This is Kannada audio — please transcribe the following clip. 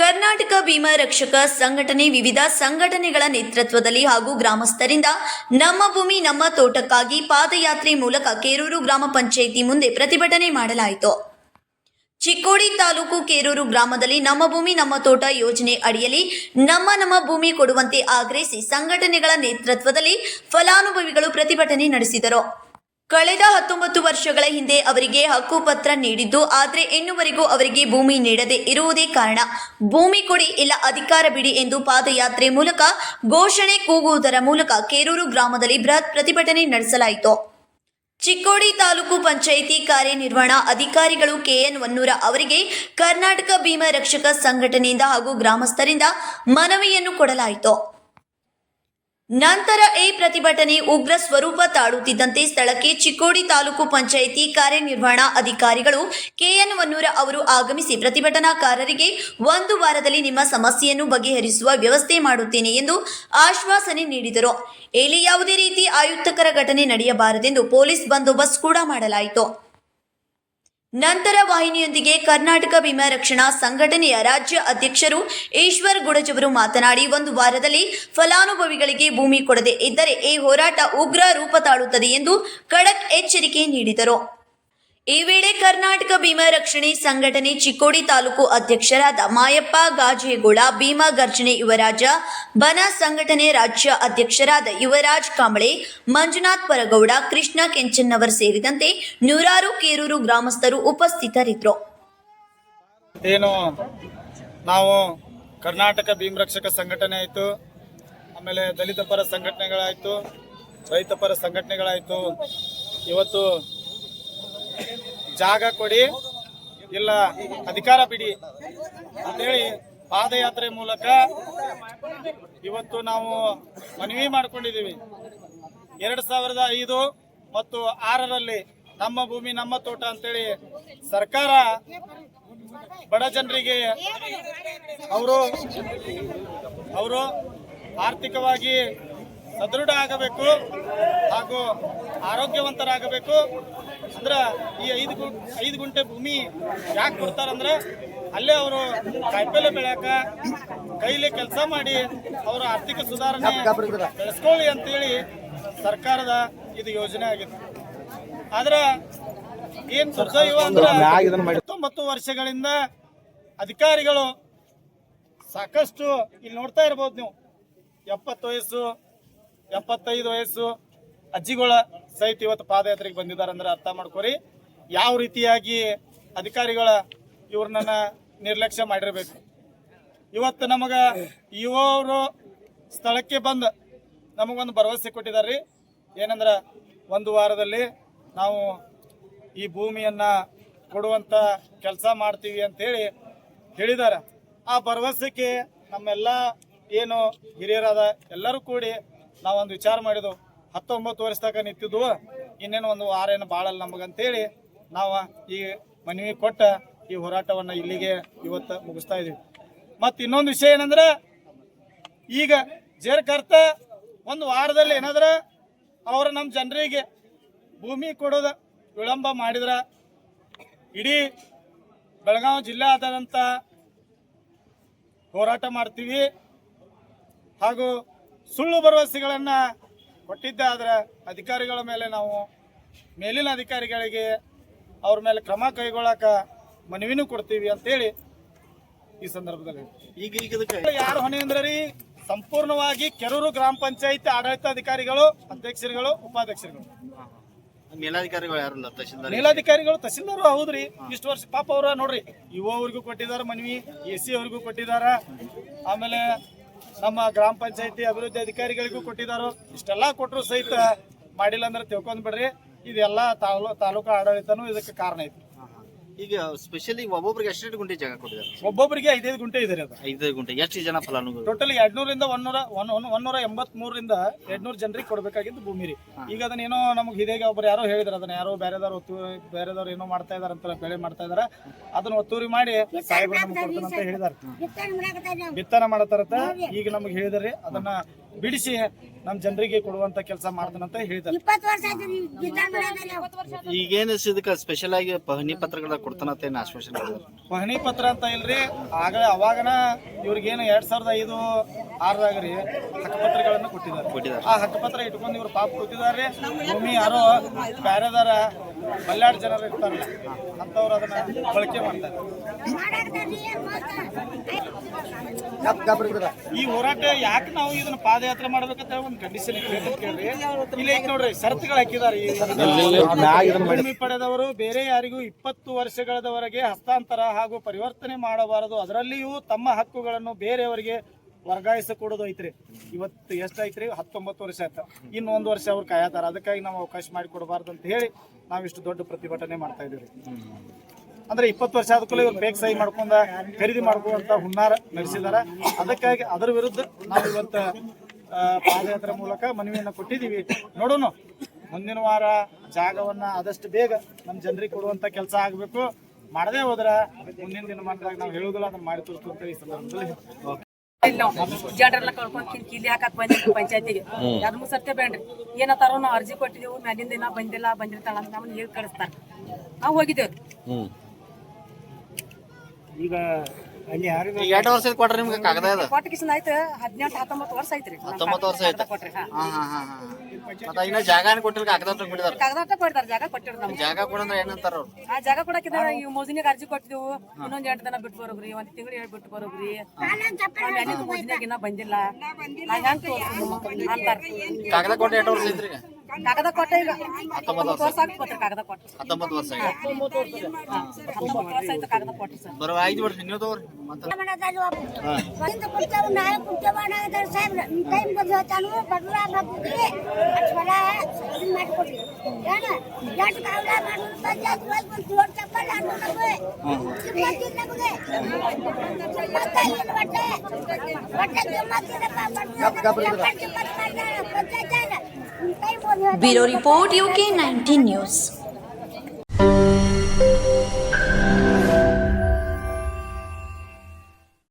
ಕರ್ನಾಟಕ ಭೀಮಾ ರಕ್ಷಕ ಸಂಘಟನೆ ವಿವಿಧ ಸಂಘಟನೆಗಳ ನೇತೃತ್ವದಲ್ಲಿ ಹಾಗೂ ಗ್ರಾಮಸ್ಥರಿಂದ ನಮ್ಮ ಭೂಮಿ, ನಮ್ಮ ತೋಟಕ್ಕಾಗಿ ಪಾದಯಾತ್ರೆ ಮೂಲಕ ಕೇರೂರು ಗ್ರಾಮ ಪಂಚಾಯಿತಿ ಮುಂದೆ ಪ್ರತಿಭಟನೆ ಮಾಡಲಾಯಿತು. ಚಿಕ್ಕೋಡಿ ತಾಲೂಕು ಕೇರೂರು ಗ್ರಾಮದಲ್ಲಿ ನಮ್ಮ ಭೂಮಿ, ನಮ್ಮ ತೋಟ ಯೋಜನೆ ಅಡಿಯಲ್ಲಿ ನಮ್ಮ ನಮ್ಮ ಭೂಮಿ ಕೊಡುವಂತೆ ಆಗ್ರಹಿಸಿ ಸಂಘಟನೆಗಳ ನೇತೃತ್ವದಲ್ಲಿ ಫಲಾನುಭವಿಗಳು ಪ್ರತಿಭಟನೆ ನಡೆಸಿದರು. ಕಳೆದ ಹತ್ತೊಂಬತ್ತು ವರ್ಷಗಳ ಹಿಂದೆ ಅವರಿಗೆ ಹಕ್ಕುಪತ್ರ ನೀಡಿದ್ದು, ಆದರೆ ಇನ್ನುವರೆಗೂ ಅವರಿಗೆ ಭೂಮಿ ನೀಡದೆ ಇರುವುದೇ ಕಾರಣ. ಭೂಮಿ ಕೊಡಿ ಇಲ್ಲ, ಅಧಿಕಾರ ಬಿಡಿ ಎಂದು ಪಾದಯಾತ್ರೆ ಮೂಲಕ ಘೋಷಣೆ ಕೂಗುವುದರ ಮೂಲಕ ಕೇರೂರು ಗ್ರಾಮದಲ್ಲಿ ಬೃಹತ್ ಪ್ರತಿಭಟನೆ ನಡೆಸಲಾಯಿತು. ಚಿಕ್ಕೋಡಿ ತಾಲೂಕು ಪಂಚಾಯಿತಿ ಕಾರ್ಯನಿರ್ವಹಣಾ ಅಧಿಕಾರಿಗಳು ಕೆಎನ್ ವನ್ನೂರ ಅವರಿಗೆ ಕರ್ನಾಟಕ ಭೀಮಾ ರಕ್ಷಕ ಸಂಘಟನೆಯಿಂದ ಹಾಗೂ ಗ್ರಾಮಸ್ಥರಿಂದ ಮನವಿಯನ್ನು ಕೊಡಲಾಯಿತು. ನಂತರ ಈ ಪ್ರತಿಭಟನೆ ಉಗ್ರ ಸ್ವರೂಪ ತಾಳುತ್ತಿದ್ದಂತೆ ಸ್ಥಳಕ್ಕೆ ಚಿಕ್ಕೋಡಿ ತಾಲೂಕು ಪಂಚಾಯಿತಿ ಕಾರ್ಯನಿರ್ವಹಣಾ ಅಧಿಕಾರಿಗಳು ಕೆಎನ್ ವನ್ನೂರ ಅವರು ಆಗಮಿಸಿ ಪ್ರತಿಭಟನಾಕಾರರಿಗೆ ಒಂದು ವಾರದಲ್ಲಿ ನಿಮ್ಮ ಸಮಸ್ಯೆಯನ್ನು ಬಗೆಹರಿಸುವ ವ್ಯವಸ್ಥೆ ಮಾಡುತ್ತೇನೆ ಎಂದು ಆಶ್ವಾಸನೆ ನೀಡಿದರು. ಇಲ್ಲಿ ಯಾವುದೇ ರೀತಿ ಆಯುಕ್ತಕರ ಘಟನೆ ನಡೆಯಬಾರದೆಂದು ಪೊಲೀಸ್ ಬಂದೋಬಸ್ತ್ ಕೂಡ ಮಾಡಲಾಯಿತು. ನಂತರ ವಾಹಿನಿಯೊಂದಿಗೆ ಕರ್ನಾಟಕ ವಿಮಾ ರಕ್ಷಣಾ ಸಂಘಟನೆಯ ರಾಜ್ಯ ಅಧ್ಯಕ್ಷರು ಈಶ್ವರ್ ಗುಡಜವರು ಮಾತನಾಡಿ, ಒಂದು ವಾರದಲ್ಲಿ ಫಲಾನುಭವಿಗಳಿಗೆ ಭೂಮಿ ಕೊಡದೆ ಇದ್ದರೆ ಈ ಹೋರಾಟ ಉಗ್ರ ರೂಪ ತಾಳುತ್ತದೆ ಎಂದು ಖಡಕ್ ಎಚ್ಚರಿಕೆ ನೀಡಿದರು. ಈ ವೇಳೆ ಕರ್ನಾಟಕ ಭೀಮಾ ರಕ್ಷಣೆ ಸಂಘಟನೆ ಚಿಕ್ಕೋಡಿ ತಾಲೂಕು ಅಧ್ಯಕ್ಷರಾದ ಮಾಯಪ್ಪ ಗಾಜೇಗೌಡ ಭೀಮಾ ಗರ್ಜನೆ ಯುವರಾಜ, ಬನ ಸಂಘಟನೆ ರಾಜ್ಯ ಅಧ್ಯಕ್ಷರಾದ ಯುವರಾಜ್ ಕಾಂಬಳೆ, ಮಂಜುನಾಥ್ ಪರಗೌಡ, ಕೃಷ್ಣ ಕೆಂಚನ್ನವರ್ ಸೇರಿದಂತೆ ನೂರಾರು ಕೇರೂರು ಗ್ರಾಮಸ್ಥರು ಉಪಸ್ಥಿತರಿದ್ದರು. ಏನು, ನಾವು ಕರ್ನಾಟಕ ಭೀಮರಕ್ಷಕ ಸಂಘಟನೆ ಆಯಿತು, ಆಮೇಲೆ ದಲಿತ ಪರ ಸಂಘಟನೆಗಳಾಯಿತು, ರೈತ ಪರ ಸಂಘಟನೆಗಳಾಯಿತು. ಇವತ್ತು ಜಾಗ ಕೊಡಿ, ಇಲ್ಲ ಅಧಿಕಾರ ಬಿಡಿ ಅಂತೇಳಿ ಪಾದಯಾತ್ರೆ ಮೂಲಕ ಇವತ್ತು ನಾವು ಮನವಿ ಮಾಡಿಕೊಂಡಿದ್ದೀವಿ. ಎರಡು ಸಾವಿರದ ಐದು ಮತ್ತು ಆರರಲ್ಲಿ ನಮ್ಮ ಭೂಮಿ, ನಮ್ಮ ತೋಟ ಅಂತೇಳಿ ಸರ್ಕಾರ ಬಡ ಜನರಿಗೆ ಅವರು ಅವರು ಆರ್ಥಿಕವಾಗಿ ಸದೃಢ ಆಗಬೇಕು ಹಾಗೂ ಆರೋಗ್ಯವಂತರಾಗಬೇಕು. ಅಂದ್ರೆ ಈ ಐದು ಐದು ಗುಂಟೆ ಭೂಮಿ ಯಾಕೆ ಕೊಡ್ತಾರಂದ್ರೆ ಅಲ್ಲೇ ಅವರು ಕಾಯಿಪಲ್ಲೆ ಬೆಳೆಯಕ ಕೈಲಿ ಕೆಲಸ ಮಾಡಿ ಅವರ ಆರ್ಥಿಕ ಸುಧಾರಣೆ ಬೆಳೆಸ್ಕೊಳ್ಳಿ ಅಂತೇಳಿ ಸರ್ಕಾರದ ಇದು ಯೋಜನೆ ಆಗಿದೆ ಆದ್ರೆ ಏನ್ ದುರ್ದೈವ ಅಂದ್ರೆ ಹತ್ತೊಂಬತ್ತು ವರ್ಷಗಳಿಂದ ಅಧಿಕಾರಿಗಳು ಸಾಕಷ್ಟು ಇಲ್ಲಿ ನೋಡ್ತಾ ಇರ್ಬೋದು ನೀವು. ಎಪ್ಪತ್ತು ವಯಸ್ಸು, ಎಪ್ಪತ್ತೈದು ವಯಸ್ಸು ಅಜ್ಜಿಗಳ ಸಹಿತ ಇವತ್ತು ಪಾದಯಾತ್ರೆಗೆ ಬಂದಿದ್ದಾರೆ ಅಂದ್ರೆ ಅರ್ಥ ಮಾಡ್ಕೊರಿ. ಯಾವ ರೀತಿಯಾಗಿ ಅಧಿಕಾರಿಗಳ ಇವ್ರನ್ನ ನಿರ್ಲಕ್ಷ್ಯ ಮಾಡಿರ್ಬೇಕು. ಇವತ್ತು ನಮಗ ಇವರು ಸ್ಥಳಕ್ಕೆ ಬಂದು ನಮಗೊಂದು ಭರವಸೆ ಕೊಟ್ಟಿದ್ದಾರೆ. ಏನಂದ್ರೆ ಒಂದು ವಾರದಲ್ಲಿ ನಾವು ಈ ಭೂಮಿಯನ್ನ ಕೊಡುವಂತ ಕೆಲಸ ಮಾಡ್ತೀವಿ ಅಂತೇಳಿ ಹೇಳಿದ್ದಾರೆ. ಆ ಭರವಸೆಗೆ ನಮ್ಮೆಲ್ಲ ಏನು ಹಿರಿಯರಾದ ಎಲ್ಲರೂ ಕೂಡಿ ನಾವೊಂದು ವಿಚಾರ ಮಾಡಿದ್ವು. ಹತ್ತೊಂಬತ್ತು ವರ್ಷ ತನಕ ನಿಂತಿದ್ವು. ಇನ್ನೇನು ಒಂದು ವಾರ ಏನು ಬಾಳಲ್ಲ ನಮಗಂತೇಳಿ ನಾವು ಈ ಮನವಿ ಕೊಟ್ಟ ಈ ಹೋರಾಟವನ್ನು ಇಲ್ಲಿಗೆ ಇವತ್ತು ಮುಗಿಸ್ತಾ ಇದ್ದೀವಿ ಮತ್ತು ಇನ್ನೊಂದು ವಿಷಯ ಏನಂದ್ರೆ, ಈಗ ಜೇರ್ಕರ್ತ ಒಂದು ವಾರದಲ್ಲಿ ಏನಾದ್ರೆ ಅವರು ನಮ್ಮ ಜನರಿಗೆ ಭೂಮಿ ಕೊಡೋದು ವಿಳಂಬ ಮಾಡಿದ್ರೆ, ಇಡೀ ಬೆಳಗಾವಿ ಜಿಲ್ಲೆಯಾದ್ಯಂತ ಹೋರಾಟ ಮಾಡ್ತೀವಿ. ಹಾಗೂ ಸುಳ್ಳು ಭರವಸೆಗಳನ್ನು ಕೊಟ್ಟಿದ್ದೆ ಆದರೆ ಅಧಿಕಾರಿಗಳ ಮೇಲೆ ನಾವು ಮೇಲಿನ ಅಧಿಕಾರಿಗಳಿಗೆ ಅವ್ರ ಮೇಲೆ ಕ್ರಮ ಕೈಗೊಳ್ಳಕ ಮನವಿನೂ ಕೊಡ್ತೀವಿ ಅಂತೇಳಿ ಈ ಸಂದರ್ಭದಲ್ಲಿ ಈಗ ಈಗ ಇದಕ್ಕೆ ಯಾರು ಹೊಣೆ ಅಂದ್ರೆ ರೀ ಸಂಪೂರ್ಣವಾಗಿ ಕೆರೂರು ಗ್ರಾಮ ಪಂಚಾಯತ್ ಆಡಳಿತಾಧಿಕಾರಿಗಳು ಅಧ್ಯಕ್ಷರುಗಳು ಉಪಾಧ್ಯಕ್ಷರುಗಳು. ಮೇಲಾಧಿಕಾರಿಗಳು ಯಾರಲ್ಲ ತಹಶೀಲ್ದಾರ್ ಮೇಲಾಧಿಕಾರಿಗಳು ತಹಸೀಲ್ದಾರ್ ಹೌದ್ರಿ. ಇಷ್ಟು ವರ್ಷ ಪಾಪ ಅವ್ರ ನೋಡ್ರಿ ಯುವ ಅವ್ರಿಗೂ ಕೊಟ್ಟಿದಾರ ಮನವಿ ಎ ಸಿ ಅವ್ರಿಗೂ ಕೊಟ್ಟಿದಾರ ಆಮೇಲೆ ನಮ್ಮ ಗ್ರಾಮ ಪಂಚಾಯತಿ ಅಭಿವೃದ್ಧಿ ಅಧಿಕಾರಿಗಳಿಗೂ ಕೊಟ್ಟಿದಾರು ಇಷ್ಟೆಲ್ಲ ಕೊಟ್ಟರು ಸಹಿತ ಮಾಡಿಲ್ಲ ಅಂದ್ರೆ ತಿಳ್ಕೊಂಡ್ಬಿಡ್ರಿ ಇದೆಲ್ಲ ತಾಲೂ, ತಾಲೂಕು ಆಡಳಿತನೂ ಇದಕ್ಕೆ ಕಾರಣ ಐತಿ. ಈಗ ಸ್ಪೆಷಲಿ ಒಬ್ಬೊಬ್ರಿಗೆ ಎಷ್ಟೆಷ್ಟು ಗುಂಟೆ ಜಾಗ ಕೊಟ್ಟಿದ್ದಾರೆ? ಒಬ್ಬೊಬ್ಬರಿಗೆ ಐದೈದು ಗುಂಟೆ ಇದೆ ರೀ ಅದು. ಐದು ಗುಂಟೆ. ಎಷ್ಟು ಜನ ಫಲಾನುಭವಿ ಟೋಟಲ್ ಎರಡ್ನೂರಿಂದ ಒಂದೂರ ಒನ್ ಒನ್- ಒಂದೂರ ಎಂಬತ್ ಮೂರರಿಂದ ಎರಡ್ನೂರು ಜನರಿಗೆ ಕೊಡ್ಬೇಕಾಗಿದ್ದು ಭೂಮಿ ರೀ. ಈಗ ಅದನ್ನ ಏನೋ ನಮ್ಗೆ ಹಿರಿಯಾಗಿ ಒಬ್ರು ಯಾರೋ ಹೇಳಿದ್ರು ಅದನ್ನ ಯಾರೋ ಬೇರೆದವ್ರು ಒತ್ತು ಬೇರೆದವ್ರು ಏನೋ ಮಾಡ್ತಾ ಇದಾರೆ ಅಂತ ಬೆಳೆ ಮಾಡ್ತಾ ಇದಾರೆ. ಅದನ್ನ ಒತ್ತುವರಿ ಮಾಡಿ ಸಾಹೇಬ್ರು ನಮ್ಗೆ ಕೊಡ್ತಾನೆ ಅಂತ ಹೇಳಿದಾರೆ. ಬಿತ್ತನೆ ಮಾಡತಾರತ್ತ ಈಗ ನಮ್ಗೆ ಹೇಳಿದಾರೆ ಅದನ್ನ ಬಿಡಿಸಿ ನಮ್ಮ ಜನರಿಗೆ ಕೊಡುವಂತ ಕೆಲಸ ಮಾಡ್ತಾನಂತ ಹೇಳಿದ್ರೆ ಈಗೇನು ಇದಕ್ಕೆ ಸ್ಪೆಷಲ್ ಆಗಿ ಪಹಣಿ ಪತ್ರಗಳ ಕೊಡ್ತಾನಂತ ಏನು ಆಶ್ವಾಸನೆ ಪಹಣಿ ಪತ್ರ ಅಂತ ಇಲ್ರಿ ಆಗಲೇ ಅವಾಗನ ಇವ್ರಿಗೇನು ಎರಡ್ ಸಾವಿರದ ಐದು ಆರ್ದಾಗ ರೀ ಹಕ್ಕುಪತ್ರಗಳನ್ನು ಕೊಟ್ಟಿದ್ದಾರೆ. ಕೊಟ್ಟಿದ್ದಾರೆ. ಆ ಹಕ್ಕುಪತ್ರ ಇಟ್ಕೊಂಡು ಇವ್ರು ಪಾಪ ಕೊಟ್ಟಿದ್ದಾರೆ ಭೂಮಿ ಯಾರೋ ಬ್ಯಾರೆದಾರ ಬಲ್ಲಾಡ್ ಜನರು ಇರ್ತಾರಲ್ಲ ಅಂತವ್ರು ಅದನ್ನ ಬಳಕೆ ಮಾಡ್ತಾರೆ. ಈ ಹೋರಾಟ ಯಾಕೆ ನಾವು ಇದನ್ನ ಪಾದಯಾತ್ರೆ ಮಾಡ್ಬೇಕಂತ ಒಂದು ಕಂಡೀಷನ್ ಕೇಳ್ರಿ. ಇಲ್ಲಿ ಐತೆ ನೋಡ್ರಿ ಷರತ್ತುಗಳು ಹಾಕಿದ್ದಾರೆ ಪಡೆದವರು ಬೇರೆ ಯಾರಿಗೂ ಇಪ್ಪತ್ತು ವರ್ಷಗಳವರೆಗೆ ಹಸ್ತಾಂತರ ಹಾಗೂ ಪರಿವರ್ತನೆ ಮಾಡಬಾರದು. ಅದರಲ್ಲಿಯೂ ತಮ್ಮ ಹಕ್ಕುಗಳನ್ನು ಬೇರೆಯವರಿಗೆ ವರ್ಗಾಯಿಸಿಕೊಡೋದು ಐತ್ರಿ. ಇವತ್ತು ಎಷ್ಟು ಐತ್ರಿ? ಹತ್ತೊಂಬತ್ತು ವರ್ಷ ಆಯ್ತು. ಇನ್ನು ಒಂದು ವರ್ಷ ಅವ್ರು ಕಾಯತಾರ ಅದಕ್ಕಾಗಿ ನಾವು ಅವಕಾಶ ಮಾಡಿಕೊಡಬಾರ್ದು ಅಂತ ಹೇಳಿ ನಾವು ಇಷ್ಟು ದೊಡ್ಡ ಪ್ರತಿಭಟನೆ ಮಾಡ್ತಾ ಇದೀವಿ ಅಂದ್ರೆ ಇಪ್ಪತ್ತು ವರ್ಷ ಆದ್ಕೂಲೆ ಇವ್ರು ಬೇಗ ಸಹಿ ಮಾಡ್ಕೊಂಡ, ಖರೀದಿ ಮಾಡ್ಕೊಂಡಂತ ಹುನ್ನಾರ ನಡೆಸಿದಾರ. ಅದಕ್ಕಾಗಿ ಅದರ ವಿರುದ್ಧ ನಾವು ಇವತ್ತ ಪಾದಯಾತ್ರೆ ಮೂಲಕ ಮನವಿಯನ್ನ ಕೊಟ್ಟಿದೀವಿ ನೋಡೋಣ ಮುಂದಿನ ವಾರ ಜಾಗವನ್ನ ಆದಷ್ಟು ಬೇಗ ನಮ್ಮ ಜನರಿಗೆ ಕೊಡುವಂತ ಕೆಲಸ ಆಗ್ಬೇಕು. ಮಾಡದೇ ಹೋದ್ರ ಮುಂದಿನ ದಿನಮಾನದಾಗ ನಾವು ಹೇಳುವುದಿಲ್ಲ, ಅದನ್ನ ಮಾಡಿ ತೋರಿಸ್ತು ಅಂತ ಈ ಸಂದರ್ಭದಲ್ಲಿ ಇಲ್ಲ. ಜನರೆಲ್ಲ ಕಳ್ಕೊಂಡ್ ಕಿಲ್ ಹಾಕಕ್ ಬಂದಿದ್ರು ಪಂಚಾಯತಿಗೆ. ಎರಡ್ ಮೂರ್ ಸರ್ತಿ ಬೇಡ್ರಿ. ಏನತ್ತಾರೋ ನಾವು ಅರ್ಜಿ ಕೊಟ್ಟಿದ್ದೇವು ಮ್ಯಾಲಿಂದ ಇನ್ನ ಬಂದಿಲ್ಲ ಬಂದಿರ್ತಾಳ ಅಂತ ನಮ್ಮನ್ನ ಹೇಳಿ ಕಳಿಸ್ತಾರ. ನಾವು ಹೋಗಿದ್ದೇವ್ರಿ ಈಗ ಎರಡು ವರ್ಷದ ಕೊಟ್ರೆ ನಿಮ್ಗೆ ಕಾಗದ ಕೊಟ್ಟ ಕಿಶನ್ ಆಯ್ತು ಹದಿನೆಂಟು ಹತ್ತೊಂಬತ್ತು ವರ್ಷ ಐತ್ರಿ ಹತ್ತೊಂಬತ್ತು ವರ್ಷ ಆಯ್ತು. ಕೊಟ್ರಿ ಹಾ ಹಾ ಹಾ. ಮತ್ತೆ ಇನ್ನ ಜಾಗನ ಕೊಟ್ಟಿಲ್ಲ ಕಾಗದ ಕಾಗದ ಕೊಡ್ತಾರ ಜಾಗ ನಮ್ಗೆ. ಜಾಗ ಕೊಡಂದ್ರೆ ಏನಂತಾರ ಅವ್ರು? ಆ ಜಾಗ ಕೊಡಕ್ಕಿದ ಈ ಮೋಜಿನಿಗೆ ಅರ್ಜಿ ಕೊಟ್ಟಿದ್ವು. ಇನ್ನೊಂದ್ ಎಂಟು ದಿನ ಬಿಟ್ಟು ಬರೋಗ್ರಿ ಒಂದ್ ತಿಂಗಳು ಹೇಳಿ ಬಿಟ್ಟು ಬರೋಗ್ರಿ. ಮೋದಿನಾಗ ಮೋಜಿನಾಗ ಇನ್ನ ಬಂದಿಲ್ಲ. ಹೆಂಗ್ ಅಂತಾರ. ಕಾಗದ ಕೊಟ್ಟು ಎರಡು ವರ್ಷ ಐತ್ರಿ ಈಗ ಕಾಗದ ಕೊಟ್ಟ ಈಗ ಹತ್ತೊಂಬತ್ತು ವರ್ಷ ಆಗ್ಬಿಟ್ರಿ ಕಾಗದ ಕೊಟ್ಟು ಹತ್ತೊಂಬತ್ತು ವರ್ಷ ಈಗ ಹತ್ತೊಂಬತ್ತು ವರ್ಷ ಆಯ್ತು ಕಾಗದ ಕೊಟ್ಟು ಸರ್ ಬರೋ ಐದು ವರ್ಷ ನೀವು ತಗೋರಿ ಮತ್ತೆ ಒಂದು ಕುಡ್ತೇವ ನಾಳೆ ಕುಡ್ತೇವ ಅನ್ನೋದಾರ ಸಾಹೇಬ್ರ ನಿಮ್ ಕೈ ಮುಗಿದು ಹೇಳ್ತಾನು ಬಡವ್ರ ಹಾಕಿ ಅಷ್ಟು ಬಡ ಇದನ್ನ ಮಾಡಿಕೊಡ್ರಿ ಏನ ಎಷ್ಟು ಕಾವಲ ಮಾಡೋದು ಪಂಚಾಯತ್ ಹೋಗಿ ಒಂದು ಜೋಡ್ ಚಪ್ಪಲ್ ಹಾಕು ನಮಗೆ ಕಿಮ್ಮತ್ತಿಲ್ಲ ನಮಗೆ ಕಿಮ್ಮತ್ತಾಗಿಲ್ಲ ಬಟ್ಟೆ ಬಟ್ಟೆ ಕಿಮ್ಮತ್ತಿಲ್ಲಪ್ಪ ಬಡವ್ರ ಕಿಮ್ಮತ್ ಮಾಡ್ಯಾರ panchayat bureau report UK 19 news.